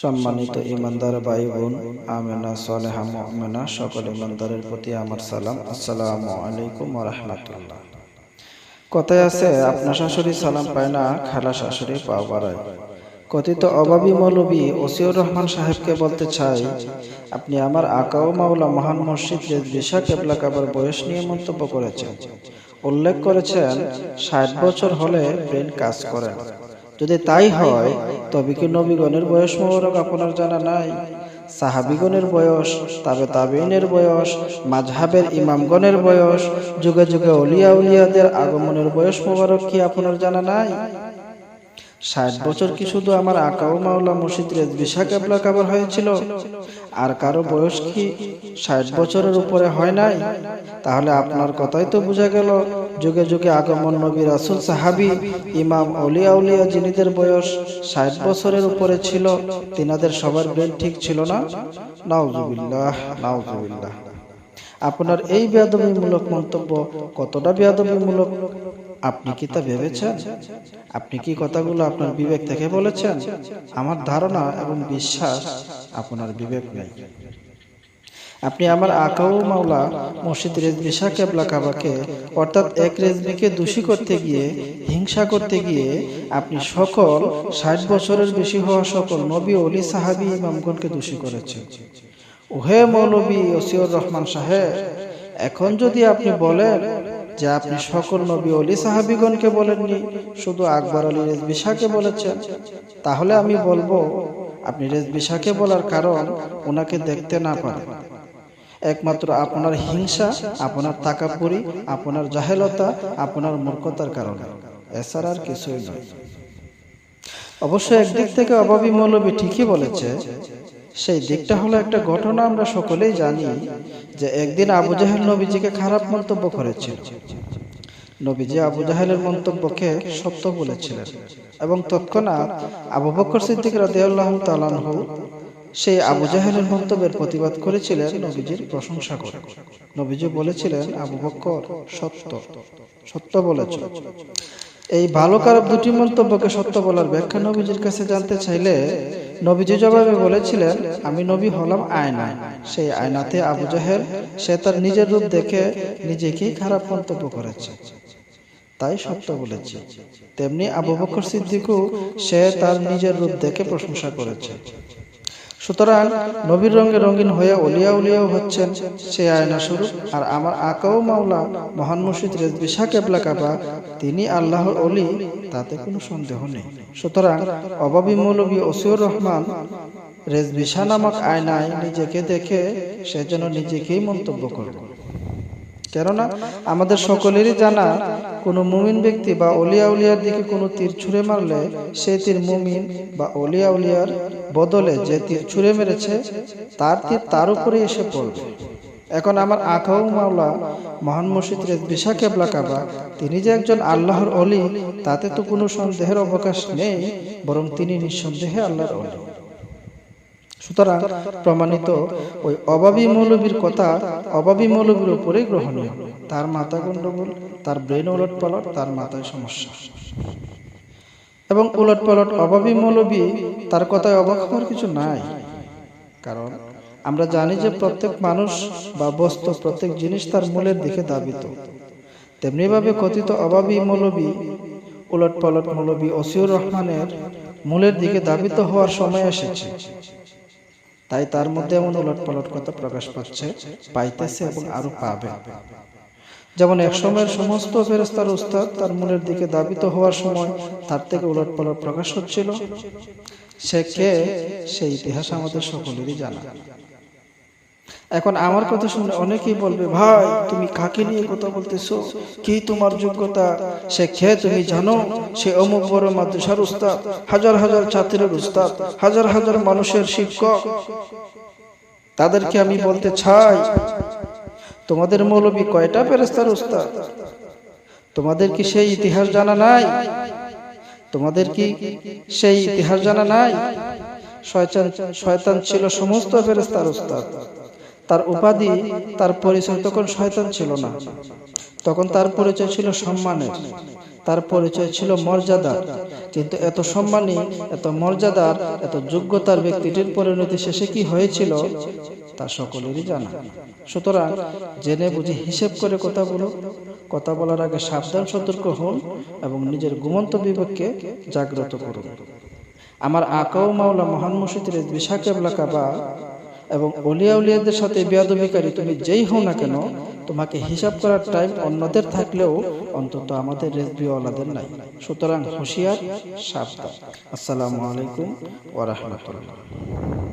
সম্মানিত ইমানদার ভাই বোন আমেনা, সালেহা, মুমিনা, সকল ইমানদারের প্রতি আমার সালাম। আসসালামু আলাইকুম রাহমাতুল্লাহ। কথায় আছে, আপনার শাশুড়ি সালাম পায় না, খালা শাশুড়ি পা বাড়ায়। কথিত অভাবী মৌলবী ওসিউর রহমান সাহেবকে বলতে চাই, আপনি আমার আকাও মাওলা মহান মসজিদ রেজবিশা কেবলা কাবার বয়স নিয়ে মন্তব্য করেছেন। উল্লেখ করেছেন, ষাট বছর হলে ব্রেন কাজ করে। না। যদি তাই হয়, তবে কি নবীগণের বয়স মোবারক আপনার জানা নাই? সাহাবিগণের বয়স, তাবে তাবিনের বয়স মাঝহাবের ইমামগণের বয়স, যুগে যুগে অলিয়া উলিয়াদের আগমনের বয়স মোবারক কি আপনার জানা নাই? ষাট বছর কি শুধু আমার আকাও মাওলা মসজিদ রেজবিশা কেবলা কাবার হয়েছিল? আর কারও বয়স কি ষাট বছরের উপরে হয় নাই? তাহলে আপনার কথাই তো বোঝা গেল। যুগে যুগে আগমন নবী রাসুল সাহাবি, ইমাম অলিয়া উলিয়া জিনিদের বয়স ষাট বছরের উপরে ছিল, তিনাদের সবার ব্রেন ঠিক ছিল না? নাউজুবিল্লাহ নাউজুবিল্লাহ। আপনার এই বেয়াদবিমূলক মন্তব্য কতটা বেয়াদবিমূলক? আপনি কি তা ভেবেছেন? আপনি কি কথাগুলো আপনার বিবেক থেকে বলেছেন? আমার ধারণা এবং বিশ্বাস আপনার বিবেক নেই। আপনি আমার আকাউ মাওলা মসজিদ রেজবিশা কেবলা কাবাকে, অর্থাৎ এক রেজবিকে দোষী করতে গিয়ে, হিংসা করতে গিয়ে আপনি সকল ষাট বছরের বেশি হওয়া সকল নবী অলি সাহাবি, ইমামগণকে দোষী করেছেন। ওহে মৌলবী ওসিউর রহমান সাহেব, এখন যদি আপনি বলেন যে আপনি সকল নবী অলি সাহাবিগণকে বলেননি, শুধু আকবর আলী রেজবিশাকে বলেছেন, তাহলে আমি বলব, আপনি রেজবিশাকে বলার কারণ ওনাকে দেখতে না পারেন। একমাত্র আপনার হিংসা, আপনার তাকাপুরি আপনার জাহেলতা, আপনার মূর্খতার কারণে। এছাড়া আর কিছুই নয়। অবশ্য একদিক থেকে অভাবী মৌলবী ঠিকই বলেছে, সেই দিকটা হলো একটা ঘটনা আমরা সকলেই জানি যে একদিন আবু জাহেল নবীজিকে খারাপ মন্তব্য করেছিল। নবীজি আবু জাহেলের মন্তব্যকে সত্য বলেছিলেন এবং তৎক্ষণাৎ আবু বকর সিদ্দিক রাদিয়াল্লাহু তাআলাহু সেই আবু জাহেলের মন্তব্যের প্রতিবাদ করেছিলেন নবীজির প্রশংসা করে। নবীজি বলেছিলেন আবু বকর সত্য। সত্য বলেছ। এই ভালো খারাপ দুটি মন্তব্যকে সত্য বলার ব্যাখ্যা নবীজির কাছে জানতে চাইলে নবীজি জবাবে বলেছিলেন আমি নবী হলাম আয়নায়। সেই আয়নাতে আবু জাহেল সে তার নিজের রূপ দেখে নিজেকেই খারাপ মন্তব্য করেছে। তাই সত্য বলেছে। তেমনি আবু বকর সিদ্দিকও সে তার নিজের রূপ দেখে প্রশংসা করেছে। সুতরাং নবীর রঙে রঙিন হয়ে অলিয়া উলিয়াও হচ্ছেন সে আয়না স্বরূপ। আর আমার আকাও মাওলা মহান মুর্শিদ রেজবিশা কেবলা কাবা, তিনি আল্লাহর অলি, তাতে কোনো সন্দেহ নেই। সুতরাং অবাবী মৌলবী ওসিউর রহমান রেজবিশা নামক আয়নায় নিজেকে দেখে সে যেন নিজেকেই মন্তব্য করবে কেননা আমাদের সকলেরই জানা, কোনো মুমিন ব্যক্তি বা অলিয়া উলিয়ার দিকে কোনো তীর ছুঁড়ে মারলে সেই তীর মুমিন বা অলিয়া উলিয়ার বদলে যে তীর ছুঁড়ে মেরেছে, তার তীর তার উপরে এসে পড়বে। এখন আমার আকাউ মাওলা মহান মসজিদ বিশা কেবলা কাবা, তিনি যে একজন আল্লাহর অলি, তাতে তো কোনো সন্দেহের অবকাশ নেই, বরং তিনি নিঃসন্দেহে আল্লাহর অলি। সুতরাং প্রমাণিত ওই অভাবী মৌলবীর কথা অভাবী মৌলবীর উপরে গ্রহণীয়। তার মাথা গণ্ডগোল, তার ব্রেন উলট পালট তার মাথায় সমস্যা। এবং উলট পালট অভাবী মৌলবী তার কথায় অবাক হওয়ার কিছু নাই। কারণ আমরা জানি যে প্রত্যেক মানুষ বা বস্তু, প্রত্যেক জিনিস তার মূলের দিকে দাবিত তেমনিভাবে কথিত অভাবী মৌলবী উলট পালট মৌলবী অসিউর রহমানের মূলের দিকে দাবিত হওয়ার সময় এসেছে। তাই তার মধ্যে এমন উলট পালট কথা প্রকাশ পাচ্ছে, পাইতেছে এবং আরও পাবে। যেমন এক সময়ের সমস্ত ফেরস্তার উস্তাদ তার মনের দিকে দাবিত হওয়ার সময় তার থেকে উলট পালট প্রকাশ হচ্ছিল। সে কে? সেই ইতিহাস আমাদের সকলেরই জানা। এখন আমার কথা শুনে অনেকেই বলবে ভাই তুমি কাকে নিয়ে কথা বলতেছো? কি তোমার যোগ্যতা? সে খে তুমি জানো? সে অমুক বড় মাদ্রাসার উস্তাদ হাজার হাজার ছাত্রের উস্তাদ হাজার হাজার মানুষের শিক্ষক। তাদেরকে আমি বলতে চাই তোমাদের মৌলবী কয়টা ফেরেস্তার উস্তাদ? তোমাদের কি সেই ইতিহাস জানা নাই? তোমাদের কি সেই ইতিহাস জানা নাই? শয়তান শয়তান ছিল সমস্ত ফেরেস্তার উস্তাদ। তার উপাধি, তার পরিচয় তখন শয়তান ছিল না। তখন তার পরিচয় ছিল সম্মানের, তার পরিচয় ছিল মর্যাদার। কিন্তু এত সম্মানী, এত মর্যাদার, এত যোগ্যতার ব্যক্তিটির পরিণতি শেষে কি হয়েছিল, তা সকলেরই জানা। সুতরাং জেনে বুঝে হিসেব করে কথা বলো কথা বলার আগে সাবধান, সতর্ক হন এবং নিজের ঘুমন্ত বিবেককে জাগ্রত করুন। আমার আকাও মাওলা মহান মসজিদের বিশাকেবলা কাবা এবং অলিয়া উলিয়াদের সাথে বেয়াদবিকারী তুমি যেই হও না কেন, তোমাকে হিসাব করার টাইম অন্যদের থাকলেও অন্তত আমাদের রেজবিওয়ালাদের নাই। সুতরাং হুঁশিয়ার, সাবধান। আসসালামু আলাইকুম ওয়া রাহমাতুল্লাহ।